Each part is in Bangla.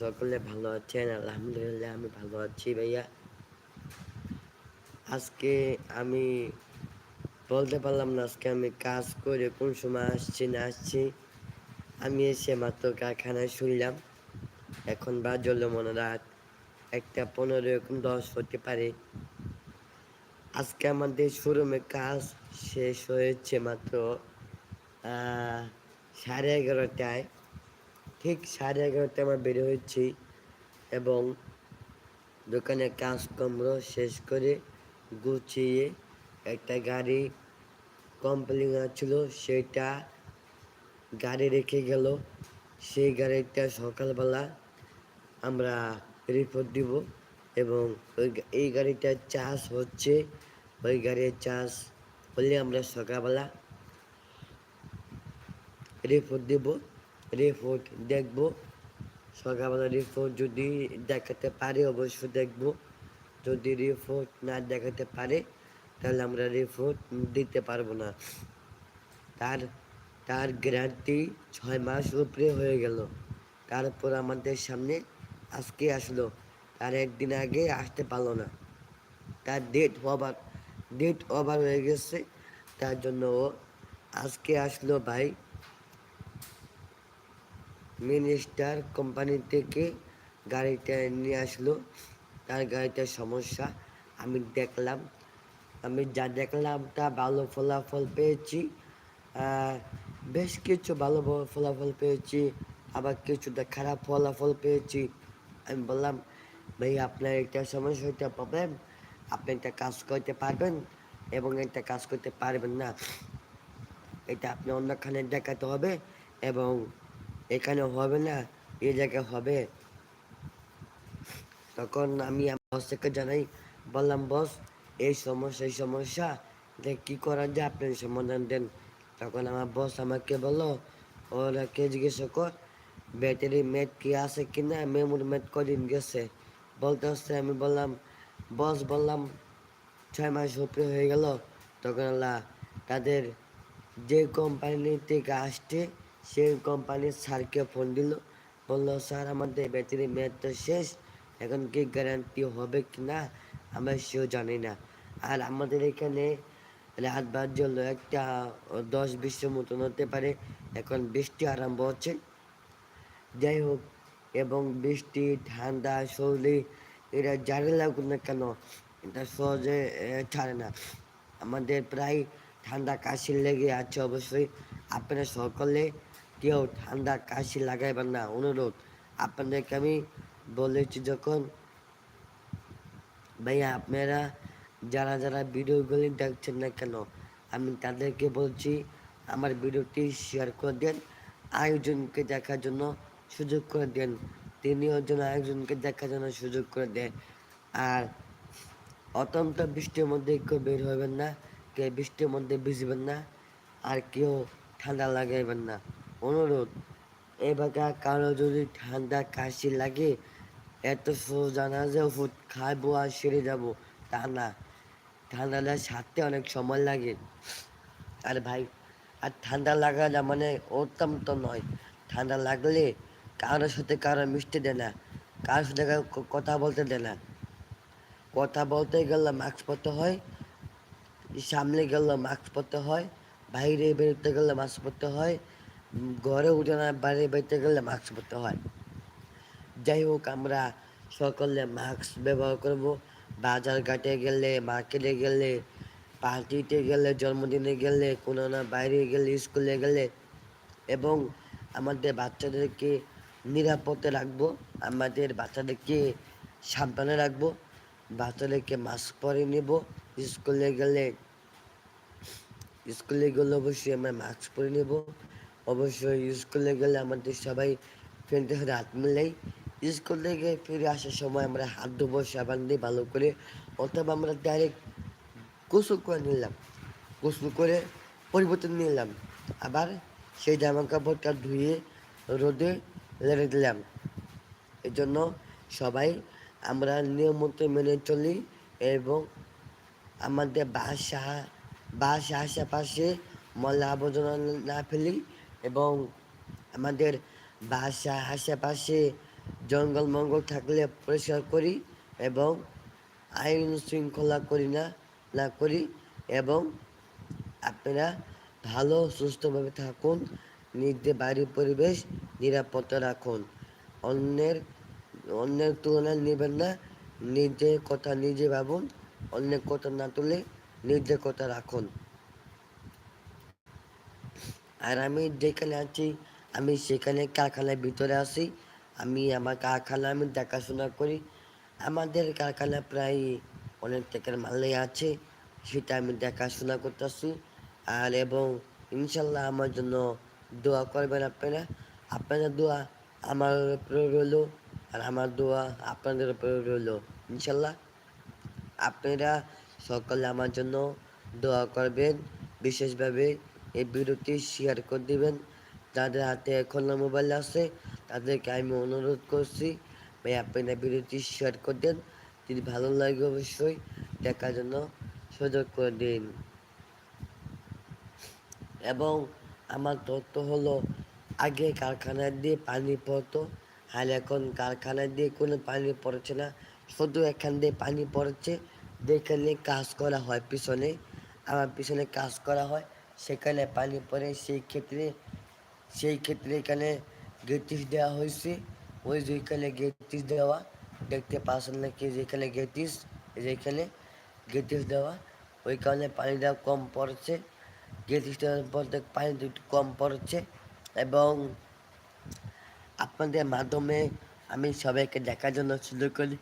সকলে ভালো আছেন? আলহামদুলিল্লাহ, আমি ভালো আছি ভাইয়া। আজকে আমি বলতে পারলাম না আজকে আমি কাজ করে কোন সময় আসছি, না আসছি। আমি এসে মাত্র কারখানায় শুনলাম এখন বাজল মনে রাত একটা পনেরো এরকম দশ হতে পারে। আজকে আমাদের শোরুমে কাজ শেষ হয়েছে মাত্র সাড়ে এগারোটায়। ঠিক সাড়ে এগারোটায় আমরা বের হয়েছি এবং দোকানে কাজকর্ম শেষ করে গুছিয়ে একটা গাড়ি কমপ্লেন ছিল সেটা গাড়ি রেখে গেল। সেই গাড়িটা সকালবেলা আমরা রিপোর্ট দিব এবং ওই এই গাড়িটার চার্জ হচ্ছে, ওই গাড়ির চার্জ হলে আমরা সকালবেলা রিপোর্ট দেব। রিপোর্ট দেখব। সকালবেলা রিপোর্ট যদি দেখাতে পারে, অবশ্যই দেখব। যদি রিপোর্ট না দেখাতে পারে, তাহলে আমরা রিপোর্ট দিতে পারব না। তার তার গ্যারান্টি ছয় মাস উপরে হয়ে গেল। তারপর আমাদের সামনে আজকে আসলো। তার একদিন আগে আসতে পারল না। তার ডেট ওভার ডেট ওভার হয়ে গেছে। তার জন্য ও আজকে আসলো ভাই। মিনিস্টার কোম্পানি থেকে গাড়িটা নিয়ে আসলো। তার গাড়িটার সমস্যা। আমি দেখলাম, আমি যা দেখলাম তা ভালো ফলাফল পেয়েছি। বেশ কিছু ভালো ফলাফল পেয়েছি, আবার কিছুটা খারাপ ফলাফল পেয়েছি। আমি বললাম, ভাই, আপনার একটা সমস্যা হইতে প্রবলেম আপনি একটা কাজ করতে পারবেন এবং একটা কাজ করতে পারবেন না। এটা আপনি অন্যখানে দেখাতে হবে এবং এখানে হবে না, এ জায়গায় হবে। তখন আমি বসকে জানাই, বললাম, বস, এই সমস্যা এই সমস্যা যে কী করা যায়, আপনি সমাধান দেন। তখন আমার বস আমাকে বলল ওরাকে জিজ্ঞেস কর, ব্যাটারি ম্যাট কি আছে কি না মেমোরি ম্যাট কদিন গেছে? বলতে হচ্ছে, আমি বললাম, বস, বললাম, ছয় মাস উপরে হয়ে গেল। তখন আল্লাহ তাদের যে কোম্পানি থেকে আসছে সেই কোম্পানির স্যারকে ফোন দিল। বলল, স্যার, আমাদের ব্যাটারি ম্যাচ তো শেষ। এখন কি গ্যারান্টি হবে কি না? আমরা সেও জানি না। আর আমাদের এখানে রাত বাজল একটা দশ বিশের মতন হতে পারে। এখন বৃষ্টি আরম্ভ হচ্ছে। যাই হোক, এবং বৃষ্টি, ঠান্ডা, সর্দি, এরা যারে লাগুক না কেন, এটা সহজে ছাড়ে না। আমাদের প্রায় ঠান্ডা কাশি লেগে আছে অবশ্যই। আপনারা সকলে কেউ ঠান্ডা কাশি লাগাইবেন না। অনুরোধ, আপনাদেরকে আমি বলেছি যখন, ভাইয়া আপনারা যারা যারা ভিডিওগুলি দেখছেন না কেন, আমি তাদেরকে বলছি আমার ভিডিওটি শেয়ার করে দেন, আয়োজনকে দেখার জন্য সুযোগ করে দেন তিনিও যেন আয়োজনকে দেখার জন্য সুযোগ করে দেন। আর অত্যন্ত বৃষ্টির মধ্যে কেউ বের হবেন না, কেউ বৃষ্টির মধ্যে ভিজবেন না, আর কেউ ঠান্ডা লাগাইবেন না। অনুরোধ এবার কারও যদি ঠান্ডা কাশি লাগে, এত সোজা না যে ওষুধ খাব আর সেরে যাব, তা না। ঠান্ডাটা সারতে অনেক সময় লাগে। আর ভাই, আর ঠান্ডা লাগাটা মানে অত্যন্ত নয়। ঠান্ডা লাগলে কারোর সাথে কারও মিশতে দেয় না কারোর সাথে কথা বলতে দেয় না। কথা বলতে গেলে মাস্ক পরতে হয়, সামনে গেলে মাস্ক পরতে হয়, বাইরে বেরোতে গেলে মাস্ক পরতে হয় ঘরে উঠে না বাইরে বেরোতে গেলে মাস্ক পরতে হয়। যাই হোক, আমরা সকলে মাস্ক ব্যবহার করব। বাজার ঘাটে গেলে, মার্কেটে গেলে, পার্টিতে গেলে, জন্মদিনে গেলে, কোনো না বাইরে গেলে, স্কুলে গেলে এবং আমাদের বাচ্চাদেরকে নিরাপদে রাখব, আমাদের বাচ্চাদেরকে সাবধানে রাখব, বাচ্চাদেরকে মাস্ক পরে নেব। স্কুলে গেলে স্কুলে গেলে অবশ্যই আমরা মাস্ক পরে নেব। অবশ্যই স্কুলে গেলে আমাদের সবাই ফ্রেন্ডের সাথে হাত মিলাই। স্কুল থেকে ফিরে আসার সময় আমরা হাত ধোবো, সাবান দিয়ে ভালো করে, অথবা আমরা ডাইরেক্ট গোসল করে নিলাম। গোসল করে পরিবর্তন নিলাম। আবার সেই জামা কাপড়টা ধুয়ে রোদে লেড়ে দিলাম। এই জন্য সবাই আমরা নিয়মিত মেনে চলি এবং আমাদের বাসা বাসা আশেপাশে ময়লা আবর্জনা না ফেলি। এবং আমাদের বাসা আশেপাশে জঙ্গল মঙ্গল থাকলে পরিষ্কার করি এবং আইন শৃঙ্খলা করি না না করি এবং আপনারা ভালো, সুস্থভাবে থাকুন নিজের বাড়ির পরিবেশ নিরাপত্তা রাখুন। অন্যের অন্যের তুলনায় নেবেন না, নিজের কথা নিজে ভাবুন, অন্যের কথা না তুলে নিজের কথা রাখুন। আর আমি যেখানে আছি, আমি সেখানে কারখানার ভিতরে আছি। আমি আমার কারখানা, আমি দেখাশোনা করি। আমাদের কারখানা প্রায় অনেক টাকার মালে আছে, সেটা আমি দেখাশোনা করতেছি। আর এবং ইনশাল্লাহ আমার জন্য দোয়া করবেন আপনারা। আপনাদের দোয়া আমার উপরে রইল আর আমার দোয়া আপনাদের উপরে রইল। ইনশাল্লাহ আপনারা সকলে আমার জন্য দোয়া করবেন। বিশেষভাবে এই ভিডিওটি শেয়ার করে দিবেন। যাদের হাতে এখন মোবাইল আছে, তাদেরকে আমি অনুরোধ করছি, ভাই আপনারা ভিডিওটি শেয়ার করে দেন। যদি ভালো লাগে অবশ্যই দেখার জন্য সুযোগ করে দিন। এবং আমার তথ্য হলো, আগে কারখানা দিয়ে পানি পড়তো, আর এখন কারখানা দিয়ে কোনো পানি পড়ছে না। শুধু এখান দিয়ে পানি পড়ছে যেখানে কাজ করা হয়, পিছনে। আমার পিছনে কাজ করা হয় সেখানে পানি পড়ে, সেই ক্ষেত্রে সেই ক্ষেত্রে এখানে গেটিস দেওয়া হয়েছে। ওই যেখানে গেটিস দেওয়া, দেখতে পাচ্ছেন নাকি যেখানে গেটিস যেখানে গেটিস দেওয়া। ওই কারণে পানিটা কম পড়ছে গেটিস দেওয়ার পর পানি একটু কম পড়ছে। এবং আপনাদের মাধ্যমে আমি সবাইকে দেখার জন্য সুযোগ করি।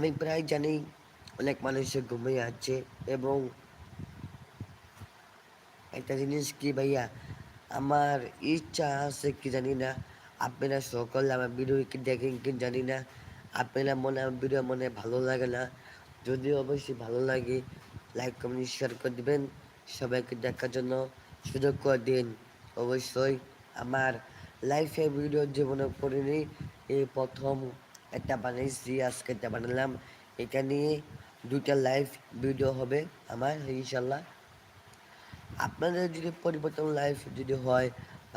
আমি প্রায় জানি অনেক মানুষের ঘুমিয়ে আছে এবং একটা জিনিস কি ভাইয়া, আমার ইচ্ছা আছে কি জানি না, আপনারা সকলে আমার ভিডিও কি দেখেন কি জানি না, আপনারা মনে আমার ভিডিও মনে ভালো লাগে না, যদি অবশ্যই ভালো লাগে লাইক কমেন্ট শেয়ার করে দিবেন, সবাইকে দেখার জন্য সুযোগ করে দিন। অবশ্যই আমার লাইফে ভিডিও জীবনে করিনি, এই প্রথম একটা বানাইছি, আজকে একটা বানালাম। এটা নিয়ে দুইটা লাইভ ভিডিও হবে আমার ইনশাল্লাহ আপনাদের যদি পরিবর্তন লাইফ যদি হয়,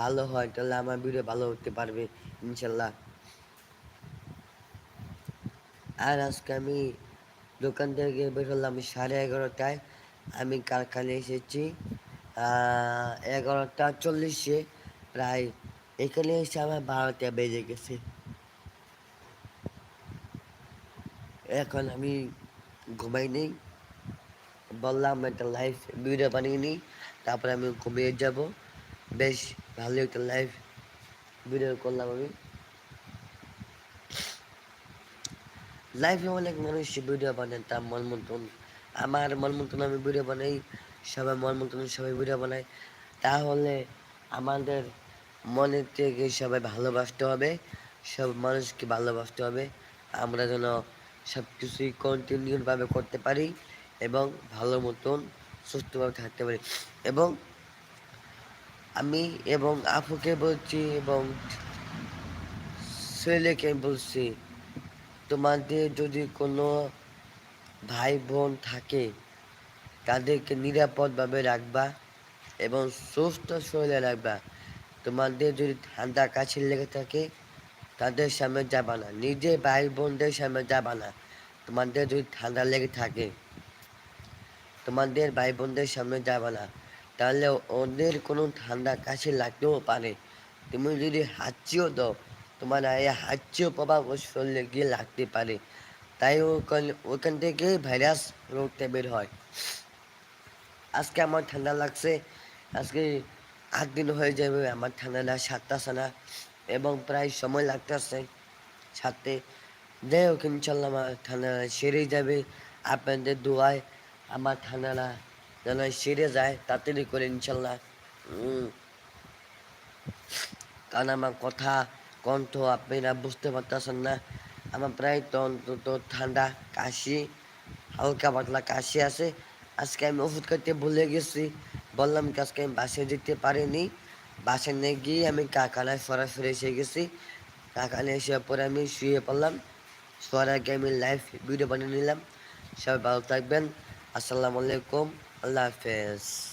ভালো হয়, তাহলে আমার ভিডিও ভালো হতে পারবে ইনশাল্লাহ আর আজকে আমি দোকান থেকে বের হলাম সাড়ে এগারোটায়। আমি কারখানায় এসেছি এগারোটা চল্লিশে। প্রায় এখানে এসে আমার বারোটা বেজে গেছে। এখন আমি ঘুমাই নেই। বললাম একটা লাইফ ভিডিও বানিয়ে নিই, তারপরে আমি ঘুমিয়ে যাব। বেশ ভালো একটা লাইফ ভিডিও করলাম আমি। লাইফে অনেক মানুষ ভিডিও বানায়, তার মন মতন আমার মন মতন আমি ভিডিও বানাই, সবাই মন মতন সবাই ভিডিও বানায়। তাহলে আমাদের মনের থেকে সবাই ভালোবাসতে হবে, সব মানুষকে ভালোবাসতে হবে। আমরা যেন সব কিছুই কন্টিনিউভাবে করতে পারি এবং ভালো মতন সুস্থভাবে থাকতে পারি। এবং আমি এবং আপুকে বলছি এবং ছেলেকে বলছি, তোমাদের যদি কোনো ভাই বোন থাকে, তাদেরকে নিরাপদভাবে রাখবা এবং সুস্থ শরীরে রাখবা। তোমাদের যদি ঠান্ডা কাছে লেগে থাকে তাদের সামনে যাবা না। নিজে ভাই বোনদের সামনে যাবা না। তোমাদের যদি ঠান্ডা লেগে থাকে, তোমাদের ভাই বোনদের সামনে যাবা না, তাহলে ওদের কোনো ঠান্ডা কাছে লাগতেও পারে। তুমি যদি হাঁচিও দাও, তোমার এই হাঁচিও প্রভাব ওর শরীরে গিয়ে লাগতে পারে। তাই ওখান ওখান থেকে ভাইরাস রোগটা বের হয়। আজকে আমার ঠান্ডা লাগছে, আজকে আট দিন হয়ে যাবে আমার ঠান্ডাটা সাতটা না এবং প্রায় সময় লাগতেছে। সাথে যাই হোক, ইনশাল্লাহ আমার ঠান্ডা সেরে যাবে। আপনাদের দোয়ায় আমার ঠান্ডাটা যেন সেরে যায়, তাড়াতাড়ি করে ইনশাল্লাহ। কারণ আমার কথা, কণ্ঠ আপনারা বুঝতে পারতেছেন না। আমার প্রায় তো অন্তত ঠান্ডা কাশি, হালকা পাতলা কাশি আছে। আজকে আমি ওষুধ খাইতে ভুলে গেছি। বললাম কি আজকে আমি বাসে যেতে পারিনি। বাসে নিয়ে গিয়ে আমি কাকালায় সরাসরি এসে গেছি। কাকানে এসে পরে আমি শুয়ে পড়লাম। শোয়ার আগে আমি লাইভ ভিডিও বানিয়ে নিলাম। সবাই ভালো থাকবেন। আসসালামু আলাইকুম। আল্লাহ হাফেজ।